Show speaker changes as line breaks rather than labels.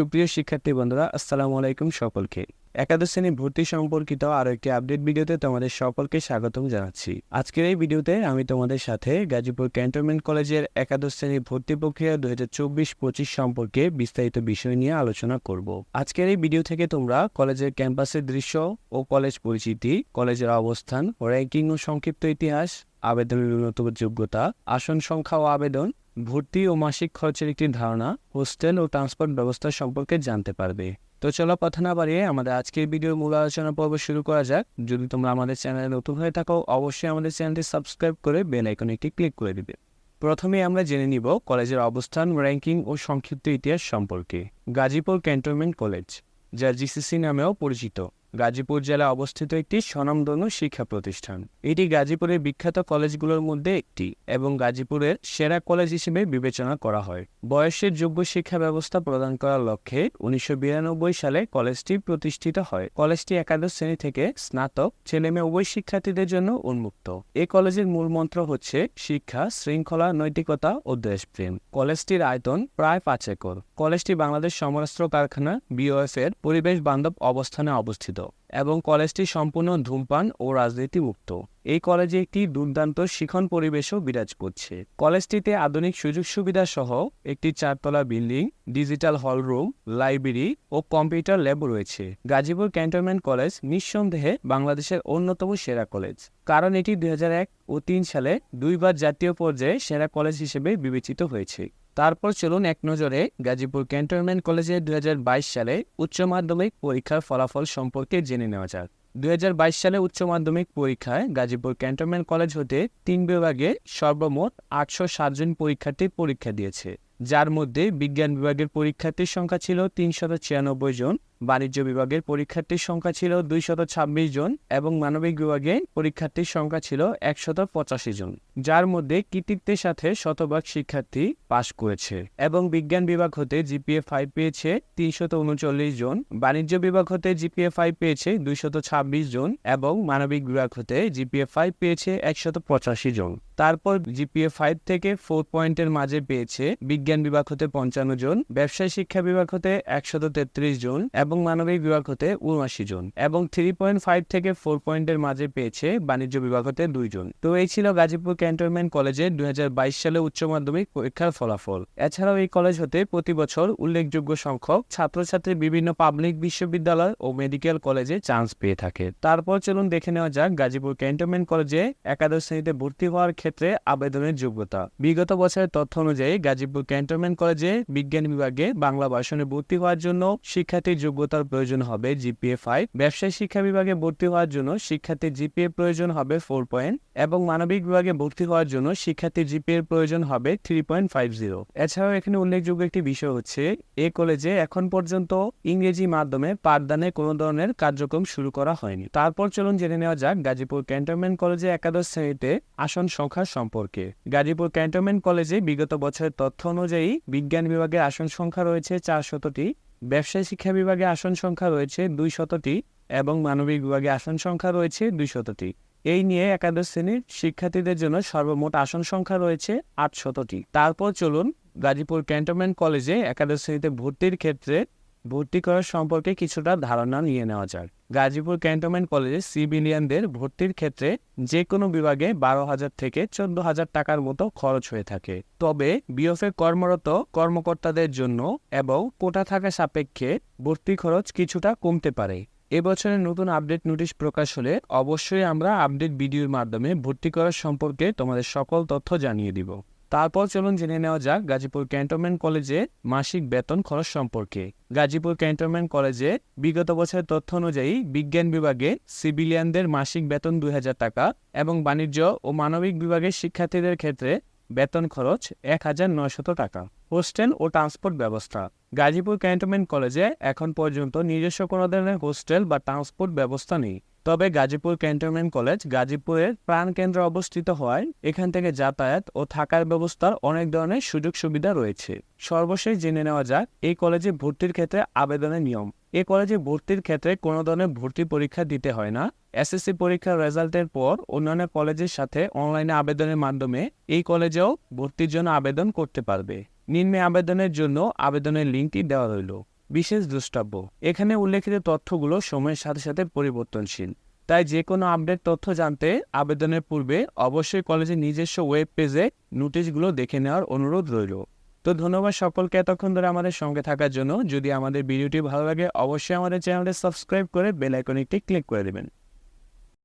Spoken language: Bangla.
সুপ্রিয় শিক্ষার্থী বন্ধুরা, আসসালামু আলাইকুম সকলকে। একাদশ শ্রেণি ভর্তি সম্পর্কিত আরও একটি আপডেট ভিডিওতে তোমাদের সকলকে স্বাগতম জানাচ্ছি। আজকের এই ভিডিওতে আমি তোমাদের সাথে গাজীপুর ক্যান্টনমেন্ট কলেজের একাদশ শ্রেণি ভর্তি প্রক্রিয়া দু হাজার চব্বিশ পঁচিশ সম্পর্কে বিস্তারিত বিষয় নিয়ে আলোচনা করব। আজকের এই ভিডিও থেকে তোমরা কলেজের ক্যাম্পাসের দৃশ্য ও কলেজ পরিচিতি, কলেজের অবস্থান ও র্যাঙ্কিং ও সংক্ষিপ্ত ইতিহাস, আবেদনের ন্যূনতম যোগ্যতা আসন সংখ্যা ও আবেদন ভর্তি ও মাসিক খরচের একটি ধারণা হোস্টেল ও ট্রান্সপোর্ট ব্যবস্থা সম্পর্কে জানতে পারবে। তো চলো কথা না বাড়িয়ে আমাদের আজকের ভিডিওর মূল আলোচনা পর্ব শুরু করা যাক। যদি তোমরা আমাদের চ্যানেলে নতুন হয়ে থাকো, অবশ্যই আমাদের চ্যানেলটি সাবস্ক্রাইব করে বেল আইকনে একটি ক্লিক করে দিবে। প্রথমে আমরা জেনে নিব কলেজের অবস্থান, র্যাঙ্কিং ও সংক্ষিপ্ত ইতিহাস সম্পর্কে। গাজীপুর ক্যান্টনমেন্ট কলেজ, যা জিসিসি নামেও পরিচিত। গাজীপুর জেলায় অবস্থিত একটি স্বনামধন্য শিক্ষা প্রতিষ্ঠান। এটি গাজীপুরের বিখ্যাত কলেজগুলোর মধ্যে একটি এবং গাজীপুরের সেরা কলেজ হিসেবে বিবেচনা করা হয়। বয়সের যোগ্য শিক্ষা ব্যবস্থা প্রদান করার লক্ষ্যে উনিশশো বিরানব্বই সালে কলেজটি প্রতিষ্ঠিত হয়। কলেজটি একাদশ শ্রেণি থেকে স্নাতক, ছেলেমেয়ে উভয় শিক্ষার্থীদের জন্য উন্মুক্ত। এ কলেজের মূল মন্ত্র হচ্ছে শিক্ষা, শৃঙ্খলা, নৈতিকতা ও দেশপ্রেম। কলেজটির আয়তন প্রায় পাঁচ একর। কলেজটি বাংলাদেশ সমরাস্ত্র কারখানা, বিওএফ এর পরিবেশ বান্ধব অবস্থানে অবস্থিত। এবং কলেজটি সম্পূর্ণ ধূমপান ও রাজনীতি মুক্ত এই কলেজে একটি দুর্দান্ত শিখন পরিবেশও বিরাজ করছে। কলেজটিতে আধুনিক সুযোগ সুবিধা সহ একটি চারতলা building, digital hall room, library ও কম্পিউটার ল্যাব রয়েছে। গাজীপুর ক্যান্টনমেন্ট কলেজ নিঃসন্দেহে বাংলাদেশের অন্যতম সেরা কলেজ। কারণ এটি দুই হাজার এক ও তিন সালে দুইবার জাতীয় পর্যায়ে সেরা কলেজ হিসেবে বিবেচিত হয়েছে। তারপর চলুন এক নজরে গাজীপুর ক্যান্টনমেন্ট কলেজে দুই হাজার বাইশ সালে উচ্চ মাধ্যমিক পরীক্ষার ফলাফল সম্পর্কে জেনে নেওয়া যাক। দুই হাজার বাইশ সালে উচ্চ মাধ্যমিক পরীক্ষায় গাজীপুর ক্যান্টনমেন্ট কলেজ হতে তিন বিভাগে সর্বমোট আটশো সাতজন পরীক্ষার্থী পরীক্ষা দিয়েছে। যার মধ্যে বিজ্ঞান বিভাগের পরীক্ষার্থীর সংখ্যা ছিল তিনশত ছিয়ানব্বই জন, বাণিজ্য বিভাগের পরীক্ষার্থীর সংখ্যা ছিল দুইশত ছাব্বিশ জন এবং মানবিক বিভাগে পরীক্ষার্থীর সংখ্যা ছিল একশত পঁচাশি জন, যার মধ্যে কৃতিত্বের সাথে শতভাগ শিক্ষার্থী পাশ করেছে এবং বিজ্ঞান বিভাগ হতে জিপিএ ফাইভ পেয়েছে তিনশত উনচল্লিশ জন, বাণিজ্য বিভাগ হতে জিপিএ ফাইভ পেয়েছে দুইশত ছাব্বিশ জন এবং মানবিক বিভাগ হতে জিপিএ ফাইভ পেয়েছে একশত পঁচাশি জন। তারপর জিপিএ ফাইভ থেকে ফোর পয়েন্টের মাঝে পেয়েছে বিজ্ঞান বিভাগ হতে পঞ্চান্ন জন, ব্যবসায় শিক্ষা বিভাগ হতে একশত তেত্রিশ জন এবং মানবিক বিভাগ হতে উনআশি জন এবং থ্রি পয়েন্ট ফাইভ থেকে ফোর পয়েন্টের মাঝে পেয়েছে বাণিজ্য বিভাগ হতে দুইজন তো এই ছিল গাজীপুর ক্যান্টনমেন্ট কলেজে দুই সালে উচ্চ মাধ্যমিক পরীক্ষার ফলাফল। এছাড়াও এই কলেজ হতে প্রতি বছর উল্লেখযোগ্য সংখ্যক ছাত্রছাত্রী বিভিন্ন পাবলিক বিশ্ববিদ্যালয় ও মেডিকেল কলেজে চান্স পেয়ে থাকে। তারপর চলুন দেখে নেওয়া যাক গাজীপুর ক্যান্টনমেন্ট কলেজে একাদশ শ্রেণীতে ভর্তি হওয়ার ক্ষেত্রে আবেদনের যোগ্যতা। বিগত বছরের তথ্য অনুযায়ী গাজীপুর ক্যান্টনমেন্ট কলেজে বিজ্ঞান বিভাগে বাংলা ভাষণে ভর্তি হওয়ার জন্য শিক্ষার্থীর যোগ্যতার প্রয়োজন হবে জিপিএ ফাইভ। ব্যবসায় শিক্ষা বিভাগে ভর্তি হওয়ার জন্য শিক্ষার্থীর জিপিএ প্রয়োজন হবে ফোর পয়েন্ট এবং মানবিক বিভাগে ভর্তি হওয়ার জন্য শিক্ষার্থীর জিপিএ প্রয়োজন হবে থ্রি পয়েন্ট ফাইভ জিরো। এছাড়াও এখানে উল্লেখযোগ্য একটি বিষয় হচ্ছে, এ কলেজে এখন পর্যন্ত ইংরেজি মাধ্যমে পাঠদানে কোনো ধরনের কার্যক্রম শুরু করা হয়নি। তারপর চলুন জেনে নেওয়া যাক গাজীপুর ক্যান্টনমেন্ট কলেজে একাদশ শ্রেণীতে আসন সংখ্যা সম্পর্কে। গাজীপুর ক্যান্টনমেন্ট কলেজে বিগত বছরের তথ্য অনুযায়ী বিজ্ঞান বিভাগে আসন সংখ্যা রয়েছে চার শতটি, ব্যবসায় শিক্ষা বিভাগে আসন সংখ্যা রয়েছে দুই শতটি এবং মানবিক বিভাগে আসন সংখ্যা রয়েছে দুই শতটি। এই নিয়ে একাদশ শ্রেণির শিক্ষার্থীদের জন্য সর্বমোট আসন সংখ্যা রয়েছে আট শতটি। তারপর চলুন গাজীপুর ক্যান্টনমেন্ট কলেজে একাদশ শ্রেণীতে ভর্তির ক্ষেত্রে ভর্তি করার সম্পর্কে কিছুটা ধারণা নিয়ে নেওয়া যাক। গাজীপুর ক্যান্টনমেন্ট কলেজে সিভিলিয়ানদের ভর্তির ক্ষেত্রে যে কোনো বিভাগে বারো হাজার থেকে চোদ্দ হাজার টাকার মতো খরচ হয়ে থাকে। তবে বিওফে কর্মরত কর্মকর্তাদের জন্য এবং কোটা থাকা সাপেক্ষে ভর্তি খরচ কিছুটা কমতে পারে। এবছরের নতুন আপডেট নোটিশ প্রকাশ হলে অবশ্যই আমরা আপডেট ভিডিওর মাধ্যমে ভর্তি করার সম্পর্কে তোমাদের সকল তথ্য জানিয়ে দিব। তারপর চলুন জেনে নেওয়া যাক গাজীপুর ক্যান্টনমেন্ট কলেজে মাসিক বেতন খরচ সম্পর্কে। গাজীপুর ক্যান্টনমেন্ট কলেজে বিগত বছরের তথ্য অনুযায়ী বিজ্ঞান বিভাগে সিভিলিয়ানদের মাসিক বেতন দুই হাজার টাকা এবং বাণিজ্য ও মানবিক বিভাগের শিক্ষার্থীদের ক্ষেত্রে বেতন খরচ এক হাজার নয়শত টাকা। হোস্টেল ও ট্রান্সপোর্ট ব্যবস্থা। গাজীপুর ক্যান্টনমেন্ট কলেজে এখন পর্যন্ত নিজস্ব কোনো ধরনের হোস্টেল বা ট্রান্সপোর্ট ব্যবস্থা নেই। তবে গাজীপুর ক্যান্টনমেন্ট কলেজ গাজীপুরের প্রাণকেন্দ্রে অবস্থিত হওয়ায় এখান থেকে যাতায়াত ও থাকার ব্যবস্থার অনেক ধরনের সুযোগ সুবিধা রয়েছে। সর্বশেষ জেনে নেওয়া যাক, এই কলেজে ভর্তির ক্ষেত্রে আবেদনের নিয়ম। এ কলেজে ভর্তির ক্ষেত্রে কোনো ধরনের ভর্তি পরীক্ষা দিতে হয় না। এসএসসি পরীক্ষার রেজাল্টের পর অন্যান্য কলেজের সাথে অনলাইনে আবেদনের মাধ্যমে এই কলেজেও ভর্তির জন্য আবেদন করতে পারবে। নিম্নে আবেদনের জন্য আবেদনের লিঙ্কটি দেওয়া রইল। বিশেষ দ্রষ্টব্য। এখানে উল্লেখিত তথ্যগুলো সময়ের সাথে সাথে পরিবর্তনশীল। তাই যে কোনো আপডেট তথ্য জানতে আবেদনের পূর্বে অবশ্যই কলেজের নিজস্ব ওয়েব পেজে নোটিশগুলো দেখে নেওয়ার অনুরোধ রইল। তো ধন্যবাদ সকলকে এতক্ষণ ধরে আমাদের সঙ্গে থাকার জন্য। যদি আমাদের ভিডিওটি ভালো লাগে, অবশ্যই আমাদের চ্যানেলটি সাবস্ক্রাইব করে বেল ক্লিক করে দেবেন।